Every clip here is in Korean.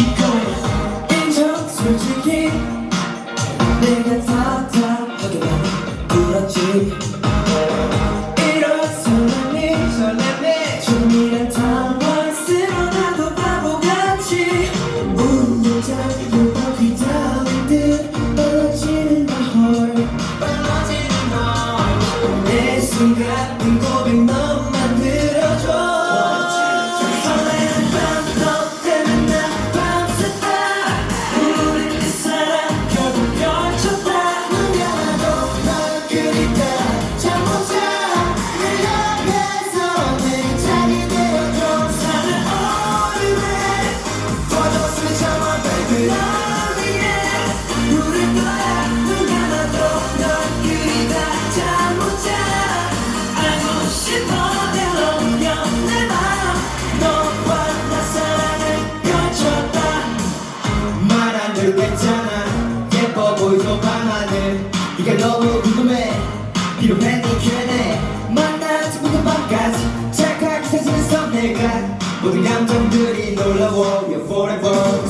인정 솔직히 내가 답답하게 많이 었 지. 이런 설렘이 설렘이 좀이란 당황 스러 나도 바보같이 우는 여자 요가 귀찮은 듯 떨어지는 걸 떨어지는 걸내 순간 말안 들겠잖아. 예뻐 보이도 방하늘 네가 너무 궁금해. 필요해 네. Q&A 만나 지금부터 밤까지 착하게 세지면서 내가 모든 감정들이 놀라워. You're forever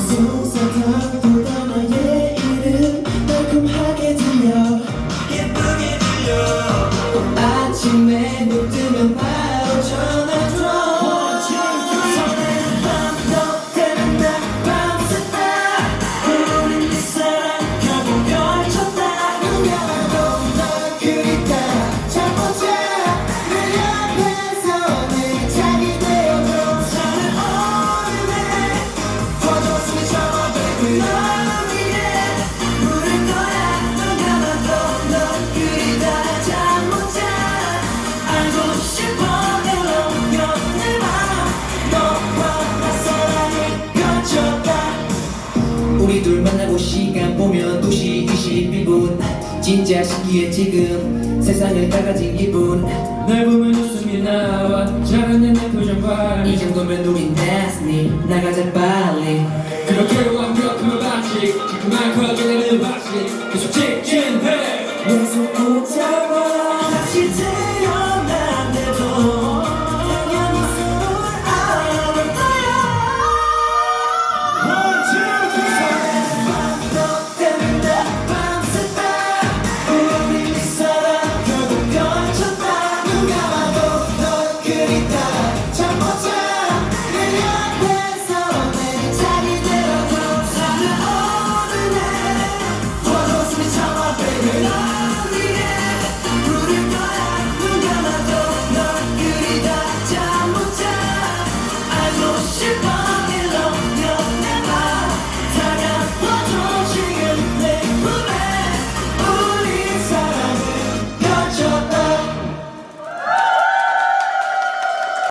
하고 시간 보면 2시 21분. 진짜 신기해 지금 세상을 다 가진 기분. 날 보면 웃음이 나와. 잘하는 내 표정 봐이. 정도면 우린 됐으니 나가자 빨리. 그렇게 완벽한 반칙 자꾸만 커져가는 반칙